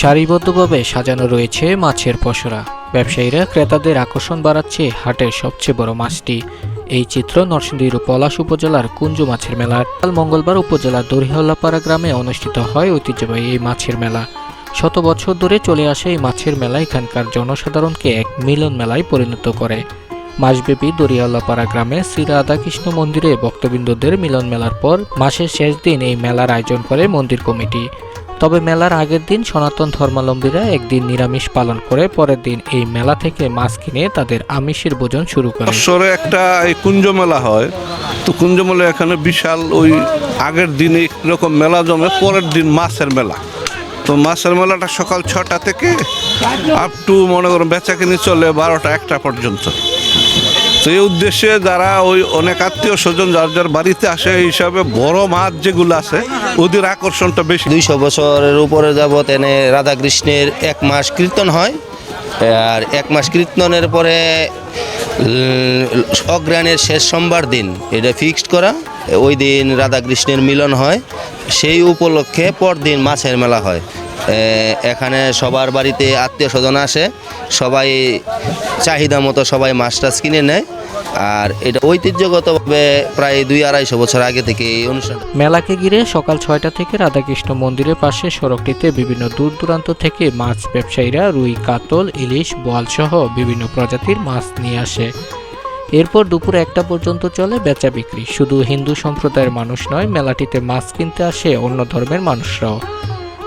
সারিবদ্ধভাবে সাজানো রয়েছে মাছের পসরা। ব্যবসায়ীরা ক্রেতাদের আকর্ষণ বাড়াচ্ছে হাটের সবচেয়ে বড় মাছটি। এই চিত্র নরসিংদীর পলাশ উপজেলার কুঞ্জ মাছের মেলা। কাল মঙ্গলবার উপজেলার দরিহল্লাপাড়া গ্রামে অনুষ্ঠিত হয় ঐতিহ্যবাহী এই মাছের মেলা। শত বছর ধরে চলে আসে এই মাছের মেলা। এখানকার জনসাধারণকে এক মিলন মেলায় পরিণত করে। মাসব্যাপী দরিয়াল্লাপাড়া গ্রামে শ্রী রাধাকৃষ্ণ মন্দিরে ভক্তবৃন্দদের মিলন মেলার পর মাসের শেষ দিন এই মেলার আয়োজন করে মন্দির কমিটি। তবে মেলার আগের দিন সনাতন ধর্মাবলম্বীরা একদিন নিরামিষ পালন করে পরের দিন এই মেলা থেকে মাছ কিনে তাদের আমিষের ভোজন শুরু করে। বৎসরে একটা কুঞ্জ মেলা হয়। তো কুঞ্জ মেলা এখানে বিশাল ওই আগের দিনে এরকম মেলা জমে, পরের দিন মাছের মেলা। তো মাছের মেলাটা সকাল ছটা থেকে আপ টু মনে করুন বেচা কিনে চলে বারোটা একটা পর্যন্ত। এই উদ্দেশ্যে যারা ওই অনেক আত্মীয় স্বজন যার যার বাড়িতে আসে, এই হিসাবে বড় মাছ যেগুলো আছে, ওদের আকর্ষণটা বেশি। দুইশো বছরের উপরে যাবৎ এনে রাধাকৃষ্ণের এক মাস কীর্তন হয়। আর এক মাস কীর্তনের পরে অগ্রাণের শেষ সোমবার দিন এটা ফিক্সড করা, ওই দিন রাধাকৃষ্ণের মিলন হয়। সেই উপলক্ষে পরদিন মাছের মেলা হয়। এখানে সবার বাড়িতে আত্মীয় স্বজন আসে। সবাই চাহিদা মতো সবাই মাছ টাছ কিনে নেয়। আর এটা ঐতিহ্যগতভাবে প্রায় দুই আড়াইশো বছর আগে থেকে এই অনুষ্ঠান। মেলাকে ঘিরে সকাল ছয়টা থেকে রাধাকৃষ্ণ মন্দিরের পাশে সড়কটিতে বিভিন্ন দূর দূরান্ত থেকে মাছ ব্যবসায়ীরা রুই, কাতল, ইলিশ, বোয়াল সহ বিভিন্ন প্রজাতির মাছ নিয়ে আসে। এরপর দুপুর একটা পর্যন্ত চলে বেচা বিক্রি। শুধু হিন্দু সম্প্রদায়ের মানুষ নয়, মেলাটিতে মাছ কিনতে আসে অন্য ধর্মের মানুষরাও।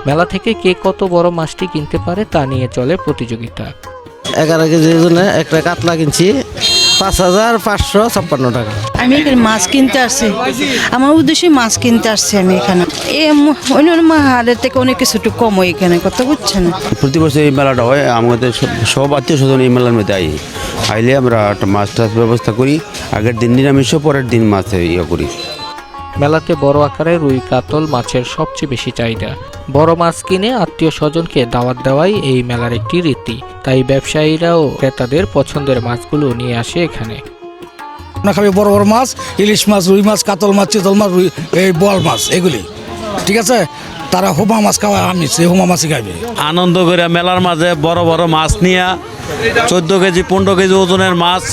মেলা থেকে কে কত বড় মাছটি কিনতে পারে তা নিয়ে চলে প্রতিযোগিতা। এগারো কেজির জন্য একটা কাতলা কিনছি পাঁচ হাজার পাঁচশো ছাপ্পান্ন টাকা। আমি এখানে মাছ কিনতে আসছি। আমার উদ্দেশ্যে মাছ কিনতে আসছি আমি এখানে। এ অন্য হাটের থেকে অনেক কিছু একটু কম হয় এখানে কথা বুঝছেন? প্রতি বছর এই মেলাটা হয় আমাদের সব- সব আত্মীয় স্বজন এই মেলার মধ্যে আই আইলে আমরা একটা মাছ টাছ ব্যবস্থা করি আগের দিন নিরামিষ পরের দিন মাছ ইয়ে করি। মেলাতে বড় আকারে রুই কাতল মাছের সবচেয়ে বেশি চাহিদা। বড় মাছ কিনে আত্মীয় স্বজনকে দাওয়াত দেওয়াই এই মেলার একটি রীতি। তাই ব্যবসায়ীরাও ক্রেতাদের পছন্দের মাছগুলো নিয়ে আসে এখানে। আমরা খাবি বড় বড় মাছ ইলিশ মাছ রুই মাছ কাতল মাছ চিতল মাছ রুই এই বল মাছ এগুলি। ঠিক আছে? তারা হোমা মাছ খাওয়া আমি সেই হোমা মাছই খাইবে। আনন্দ করে মেলার মাঝে বড় বড় মাছ নিয়ে চোদ্দ কেজি পনেরো কেজি ওজনের মাছ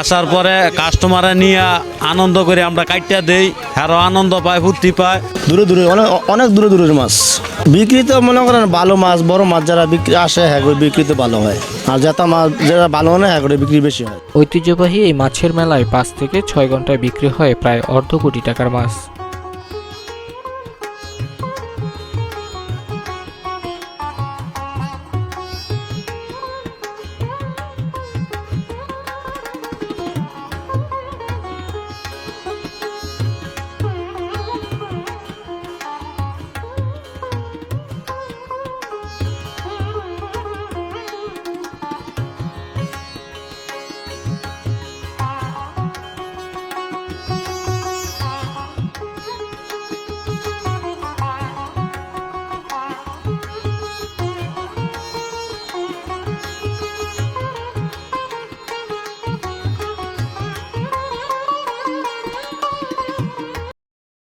আসার পরে কাস্টমারে নিয়ে আনন্দ করে আমরা কাটিয়ে দেই আরও আনন্দ পায় ফুর্তি পায়। দূরে দূরে অনেক অনেক দূরে দূরের মাছ। বিক্রি তো মনে করেন ভালো মাছ বড় মাছ যারা বিক্রি আসে হ্যাঁ করে বিক্রি তো ভালো হয়। আর যাতা মাছ যারা ভালো হয় না হ্যাঁ করে বিক্রি বেশি হয়। ঐতিহ্যবাহী এই মাছের মেলায় পাঁচ থেকে ছয় ঘন্টায় বিক্রি হয় প্রায় অর্ধ কোটি টাকার মাছ।